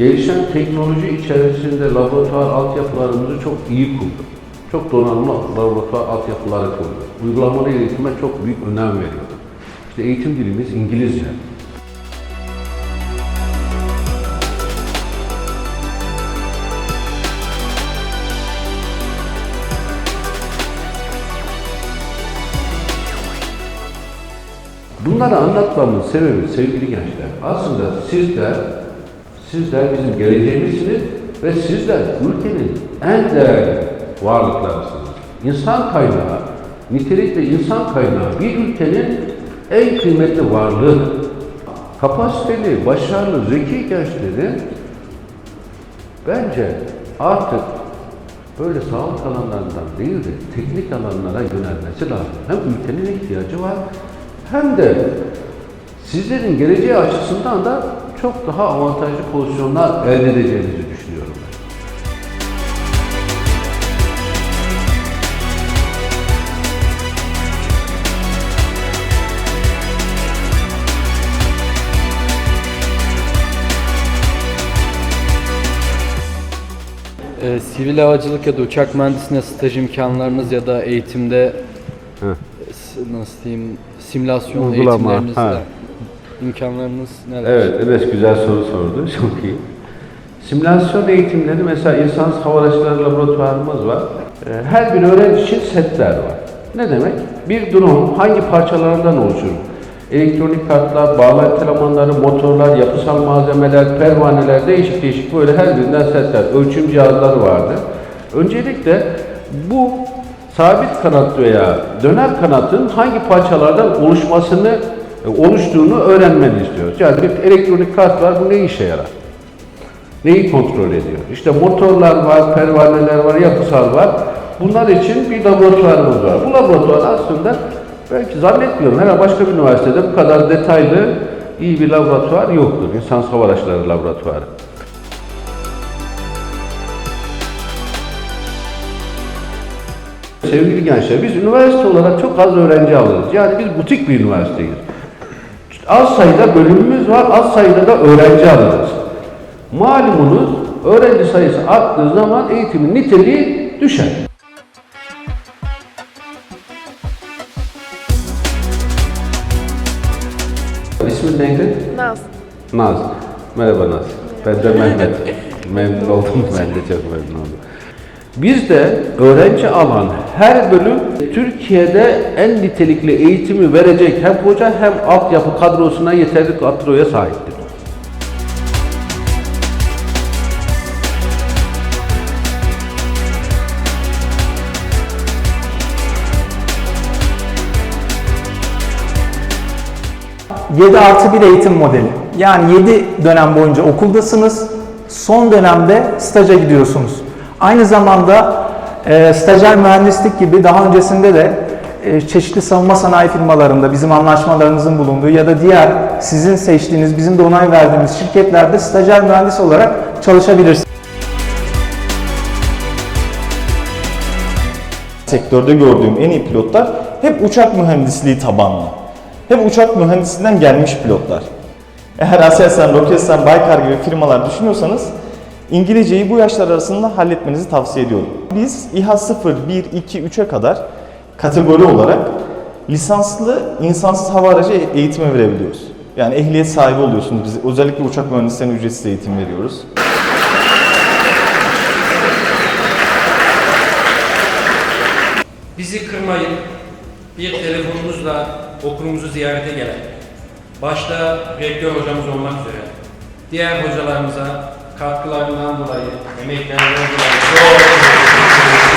gelişen teknoloji içerisinde laboratuvar altyapılarımızı çok iyi kurduk. Çok donanımlı laboratuvar altyapıları kurduk. Uygulamalı eğitime çok büyük önem veriyorduk. İşte eğitim dilimiz İngilizce. Bunları anlatmamın sebebi sevgili gençler. Aslında sizler, sizler bizim geleceğimizsiniz ve sizler ülkenin en değerli varlıklarısınız. İnsan kaynağı, nitelikli insan kaynağı bir ülkenin en kıymetli varlığı. Kapasiteli, başarılı, zeki gençlerin bence artık böyle sağlık alanlarından değil de teknik alanlara yönelmesi lazım. Hem ülkenin ihtiyacı var hem de sizlerin geleceği açısından da çok daha avantajlı pozisyonlar elde edeceğinizi düşünüyorum ben. Ee, sivil havacılık ya da uçak mühendisliğine staj imkanlarınız ya da eğitimde s- nasıl diyeyim simülasyon Uygulama, eğitimleriniz ha. var. İmkanlarınız neler? Evet, Enes güzel soru sordu. Çok iyi. Simülasyon eğitimleri mesela insansız hava araçları laboratuvarımız var. Ee, Her bir öğrenci için setler var. Ne demek? Bir drone hangi parçalarından oluşur? Elektronik kartlar, bağlantı elemanları, motorlar, yapısal malzemeler, pervaneler, değişik değişik böyle her birinden setler, ölçüm cihazları vardı. Öncelikle bu sabit kanat veya döner kanatın hangi parçalardan oluşmasını oluştuğunu öğrenmeni istiyoruz. Yani bir elektronik kart var, bu ne işe yarar? Neyi kontrol ediyor? İşte motorlar var, pervaneler var, yapısal var. Bunlar için bir laboratuvarımız var. Bu laboratuvar aslında belki zannetmiyorum herhalde başka bir üniversitede bu kadar detaylı iyi bir laboratuvar yoktur. İnsan hava araçları laboratuvarı. Sevgili gençler, biz üniversite olarak çok az öğrenci alırız. Yani biz butik bir üniversiteyiz. Az sayıda bölümümüz var, az sayıda da öğrenci alırız. Malumunuz öğrenci sayısı arttığı zaman eğitimin niteliği düşer. İsmin neydi? Naz. Naz. Merhaba Naz. Ben de Mehmet. Memnun oldum. Ben de çok memnun oldum. Bizde öğrenci alan her bölüm Türkiye'de en nitelikli eğitimi verecek hem hoca hem altyapı kadrosuna yeterli kadroya sahiptir. ...7 artı 1 eğitim modeli. Yani 7 dönem boyunca okuldasınız, son dönemde staja gidiyorsunuz. Aynı zamanda e, stajyer mühendislik gibi daha öncesinde de e, çeşitli savunma sanayi firmalarında bizim anlaşmalarımızın bulunduğu ya da diğer sizin seçtiğiniz, bizim de onay verdiğimiz şirketlerde stajyer mühendis olarak çalışabilirsiniz. sektörde gördüğüm en iyi pilotlar hep uçak mühendisliği tabanlı. Hep uçak mühendisliğinden gelmiş pilotlar. Eğer Aselsan, Roketsan, Baykar gibi firmalar düşünüyorsanız İngilizceyi bu yaşlar arasında halletmenizi tavsiye ediyorum. Biz İHA 0, 1, 2, 3'e kadar kategori olarak lisanslı insansız hava aracı eğitimi verebiliyoruz. Yani ehliyet sahibi oluyorsunuz. Biz özellikle uçak mühendislerine ücretsiz eğitim veriyoruz. Bizi kırmayın. Bir telefonunuzla okulumuzu ziyarete gelen, başta rektör hocamız olmak üzere, diğer hocalarımıza katkılarından dolayı, emeklerinden dolayı çok teşekkür ederim.